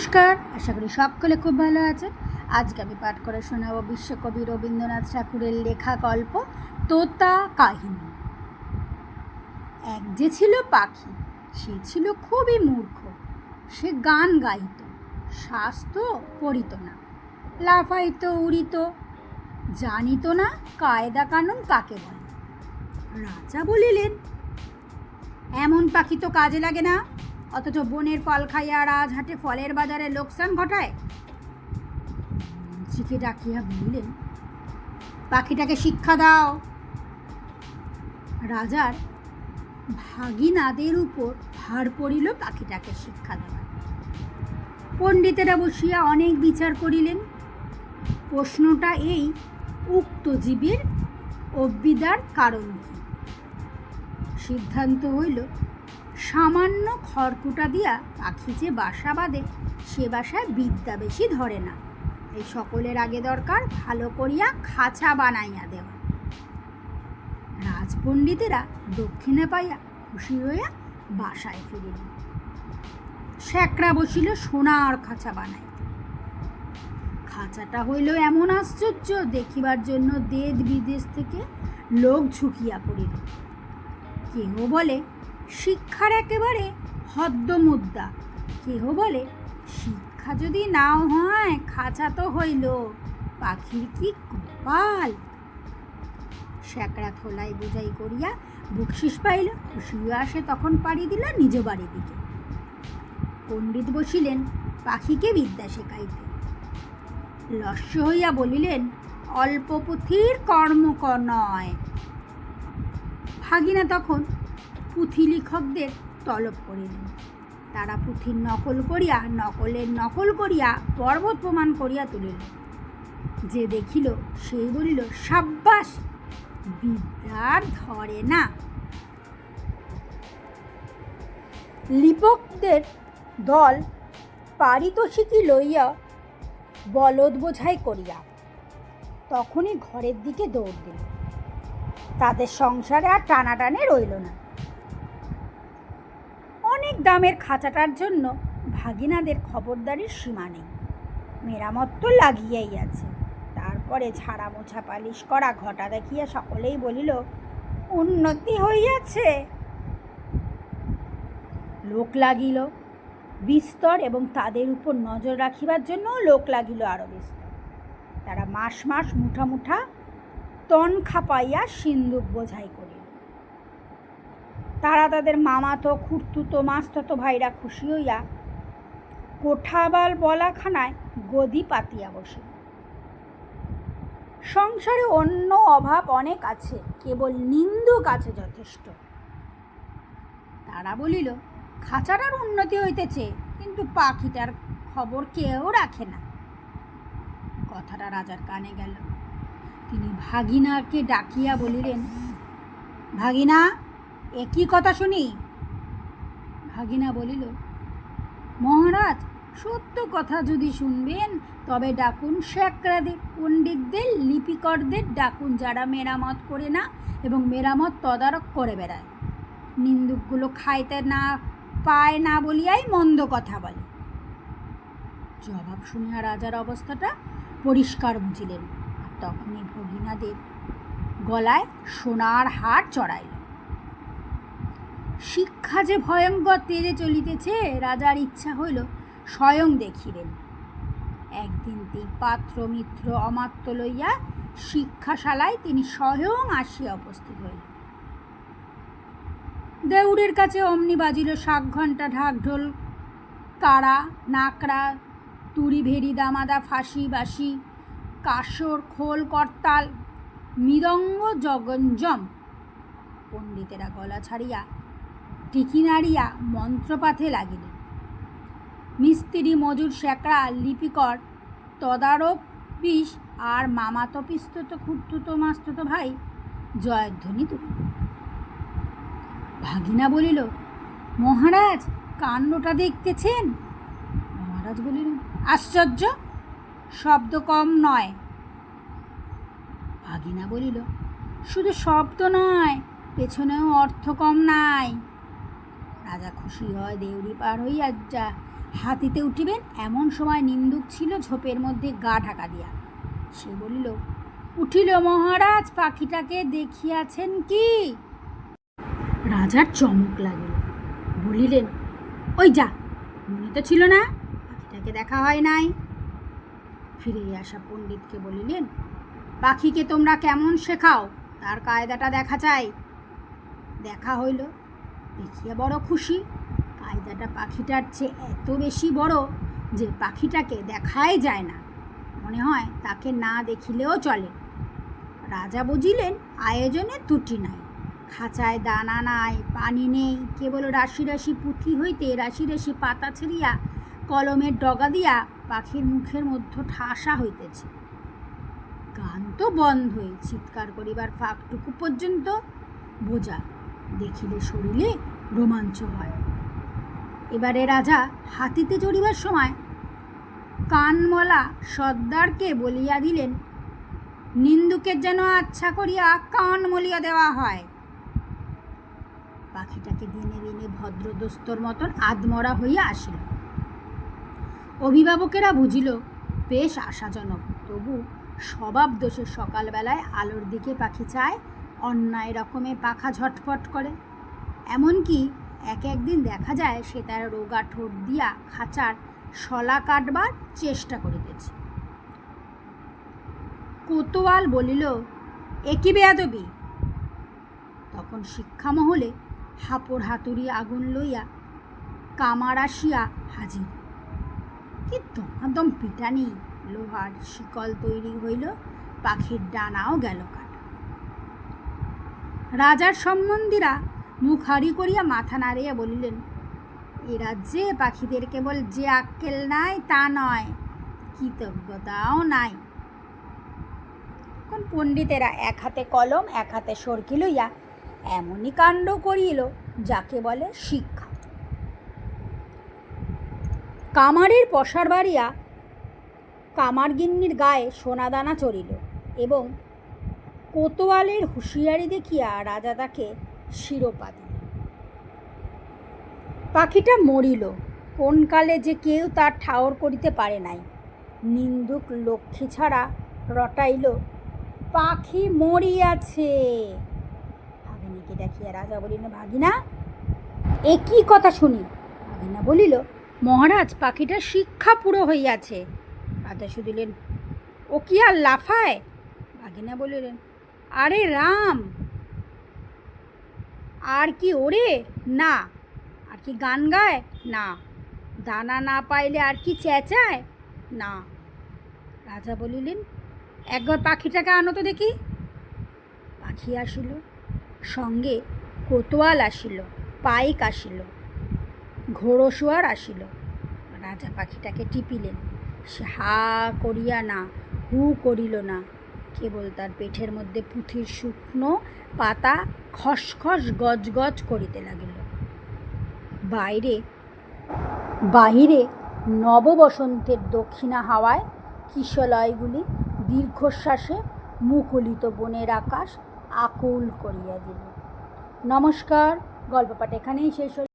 নমস্কার, আশা করি সকলে খুব ভালো আছে আজকে আমি পাঠ করে শোনাবো বিশ্বকবি রবীন্দ্রনাথ ঠাকুরের লেখা গল্প, তোতা কাহিনী। এক যে ছিল পাখি, সে ছিল খুবই মূর্খ। সে গান গাইত, শাস্ত, পড়িত না, লাফাইত, উড়িত, জানিত না কায়দা কানুন কাকে বলে। রাজা বলিলেন, এমন পাখি তো কাজে লাগে না। অথচ বনের ফল খাইয়া রাজহাটে ফলের বাজারে লোকসান ঘটায়? মন্ত্রীকে ডাকিয়া বলিলেন, পাখিটাকে শিক্ষা দাও। রাজার ভাগিনাদের উপর ভার পড়িল পাখিটাকে শিক্ষা দেওয়ার। পণ্ডিতেরা বসিয়া অনেক বিচার করিলেন। প্রশ্নটা এই, উক্ত জীবের অবিদার কারণ কি? সিদ্ধান্ত হইল সামান্য খড়কুটা দিয়া পাখি যে বাসা বাঁধে, সে বাসায় বিদ্যা বেশি ধরে না। এই সকলের আগে দরকার ভালো করিয়া খাঁচা বানাইয়া দেওয়া। রাজপণ্ডিতেরা দক্ষিণে পাইয়া খুশি হইয়া বাসায় ফিরিল। শ্যাকরা বসিল সোনার খাঁচা বানাইতে। খাঁচাটা হইল এমন আশ্চর্য, দেখিবার জন্য দেশ বিদেশ থেকে লোক ঝুঁকিয়া পড়িল। কেহ বলে শিক্ষার একেবারে হদ্দ মুদ্রা কেহ বলে, শিক্ষা যদি নাও হয়, খাঁচা তো হইল। পাখির কি কপাল? শ্যাকরা থোলাই বোঝাই করিয়া বকশিস পাইল খুশিও আসে তখন পাড়ি দিল নিজ বাড়ি দিকে। পণ্ডিত বসিলেন পাখিকে বিদ্যা শেখাইতে। লস্য হইয়া বলিলেন, অল্প পুঁথির কর্মক নয়। ভাগিনা তখন পুঁথি লেখকদের তলব করিলেন তারা পুঁথির নকল করিয়া নকলের নকল করিয়া পর্বত প্রমাণ করিয়া তুলিল। যে দেখিল, সেই বলিল, সাব্বাস, বিদ্যার ধরে না। লিপকদের দল পারিতোষিকী লইয়া বলদ বোঝাই করিয়া তখনই ঘরের দিকে দৌড় দিল। তাদের সংসারে আর টানাটানে রইল না। দামের খাঁচাটার জন্য ভাগিনাদের খবরদারির সীমা নেই। মেরামত তো লাগিয়েই আছে। তারপরে ছাড়া মোছা পালিশ করা ঘটা দেখিয়া সকলেই বলিল, উন্নতি হইয়াছে। লোক লাগিল। বিস্তর এবং তাদের উপর নজর রাখিবার জন্য লোক লাগিল আরও বিস্তর। তারা মাস মাস মুঠা মুঠা তন খাপাইয়া সিন্দুক বোঝাই করিল। তারা তাদের মামাতো, খুঁড়তুতো, মাস্ততো ভাইরা খুশি হইয়া কোঠাবাল বলাখানায় গদি পাতিয়া বসে। সংসারে অন্য অভাব অনেক আছে, কেবল নিন্দুক আছে যথেষ্ট। তারা বলিল, খাঁচাটার উন্নতি হইতেছে, কিন্তু পাখিটার খবর কেউ রাখে না। কথাটা রাজার কানে গেল। তিনি ভাগিনাকে ডাকিয়া বলিলেন, ভাগিনা একই কথা শুনি? ভাগিনা বলিল, মহারাজ, সত্য কথা যদি শুনবেন, তবে ডাকুন শ্যাকরাদের পণ্ডিতদের, লিপিকরদের ডাকুন যারা মেরামত করে না এবং মেরামত তদারক করে বেড়ায়। নিন্দুকগুলো খাইতে না, পায় না বলিয়াই মন্দ কথা বলে। জবাব শুনিয়া রাজার অবস্থাটা পরিষ্কার বুঝিলেন। তখনই ভগিনাদের গলায় সোনার হার চড়াইল। শিক্ষা যে ভয়ঙ্কর তেজে চলিতেছে, রাজার ইচ্ছা হইল স্বয়ং দেখিবেন। একদিন তিনি পাত্র মিত্র অমাত্য লইয়া শিক্ষাশালায় তিনি স্বয়ং আসিয়া উপস্থিত হইল দেউড়ের কাছে অমনি বাজিল শাক ঘণ্টা ঢাক ঢোল কারা নাকড়া, তুড়ি ভেড়ি, দামাদা, ফাঁসি বাসি কাসর, খোল, করতাল, মৃদঙ্গ জগঞ্জম। পণ্ডিতেরা গলা ছাড়িয়া টিকি নাড়িয়া মন্ত্রপাথে লাগিলেন। মিস্ত্রি মজুর শ্যাকরা লিপিকর তদারক বিষ আর মামাতো পিস্তত খুঁড়তুতো মাস্ততো ভাই জয়ধ্বনি তুলিল ভাগিনা বলিল, মহারাজ, কাণ্ডটা দেখতেছেন? মহারাজ বলিলেন, আশ্চর্য, শব্দ কম নয়। ভাগিনা বলিল, শুধু শব্দ নয়, পেছনেও অর্থ কম নাই। রাজা খুশি হয় দেউড়ি পার হইয়া যা হাতিতে উঠিবেন, এমন সময় নিন্দুক ছিল ঝোপের মধ্যে গা ঢাকা দিয়া। সে বলিল, উঠিল মহারাজ, পাখিটাকে দেখিয়াছেন কি? রাজার চমক লাগিল। বলিলেন, ওই যা, মনে তো ছিল না, পাখিটাকে দেখা হয় নাই। ফিরে আসা পণ্ডিতকে বলিলেন, পাখিকে তোমরা কেমন শেখাও? তার কায়দাটা দেখা চাই। দেখা হইল দেখিয়া বড় খুশি। কায়দাটা পাখিটার চেয়ে এত বেশি বড় যে পাখিটাকে দেখাই যায় না। মনে হয় তাকে না দেখিলেও চলে। রাজা বুঝিলেন, আয়োজনে ত্রুটি নাই। খাঁচায় দানা নাই, পানি নেই। কেবল রাশি রাশি পুঁথি হইতে রাশি রাশি পাতা ছিঁড়িয়া কলমের ডগা দিয়া পাখির মুখের মধ্যে ঠাসা হইতেছে। গান তো বন্ধই, চিৎকার করিবার ফাঁকটুকু পর্যন্ত বোঝা দেখিলে শরীরে রোমাঞ্চ হয়। এবারে রাজা হাতিতে চড়িবার সময় কানমলা সর্দারকে বলিয়া দিলেন, নিন্দুকের যেন আচ্ছা করিয়া কান মলিয়া দেওয়া হয়। পাখিটাকে দিনে দিনে ভদ্রদস্তর মতন আদমরা হইয়া আসিল। অভিভাবকেরা বুঝিল, বেশ আশাজনক, তবু স্বভাব দোষে সকালবেলায় আলোর দিকে পাখি চায় অন্যায় রকমে পাখা ঝটফট করে। এমনকি এক একদিন দেখা যায় সে তার রোগা ঠোঁট দিয়া খাঁচার শলা কাটবার চেষ্টা করিতেছে। কোতোয়াল বলিল একই বেয়াদবি? তখন শিক্ষামহলে হাপড় হাতুড়ি আগুন লইয়া কামার আসিয়া হাজির। কি দমাদম পিটানি, লোহার শিকল তৈরি হইল, পাখির ডানাও গেল কাটা রাজার সম্বন্ধীরা মুখ হারি করিয়া মাথা নাড়িয়া বলিলেন, এ রাজ্যে পাখিদের কেবল যে আক্কেল নাই, তা নয়, কৃতজ্ঞতাও নাই। কোন পণ্ডিতেরা এক হাতে কলম, এক হাতে সরকি লইয়া এমনই কাণ্ড করিল, যাকে বলে শিক্ষা। কামারের পশার বাড়িয়া কামারগিন্নির গায়ে সোনাদানা চড়িল এবং কোতোয়ালের হুঁশিয়ারি দেখিয়া রাজা তাকে শিরোপা দিল পাখিটা মরিল কোন কালে যে কেউ তার ঠাওর করিতে পারে নাই। নিন্দুক লক্ষ্মী ছাড়া রটাইল, পাখি মরিয়াছে। ভাগিনীকে দেখিয়া রাজা বলিল ভাগিনা, একই কথা শুনি। ভাগিনা বলিল, মহারাজ, পাখিটা শিক্ষা পুরো হইয়াছে। রাজা শুধিলেন ও কি আর লাফায়? ভাগিনা বলিলেন আরে রাম। আর কি ওরে? না। আর কি গান গায়? না। দানা না পাইলে আর কি চেঁচায়? না। রাজা বলিলেন, একবার পাখিটাকে আনো তো দেখি। পাখি আসিল, সঙ্গে কোতোয়াল আসিল, পাইক আসিল ঘোড়শোয়ার আসিল। রাজা পাখিটাকে টিপিলেন, সে হা করিয়া না, হু করিল না। কেবল তার পেটের মধ্যে পুঁথির শুকনো পাতা খসখস গজগজ করিতে লাগিল। বাইরে, বাহিরে নববসন্তের দক্ষিণা হাওয়ায় কিশলয়গুলি দীর্ঘশ্বাসে মুখলিত বনের আকাশ আকুল করিয়া দিল। নমস্কার গল্প পাঠ এখানেই শেষ হল।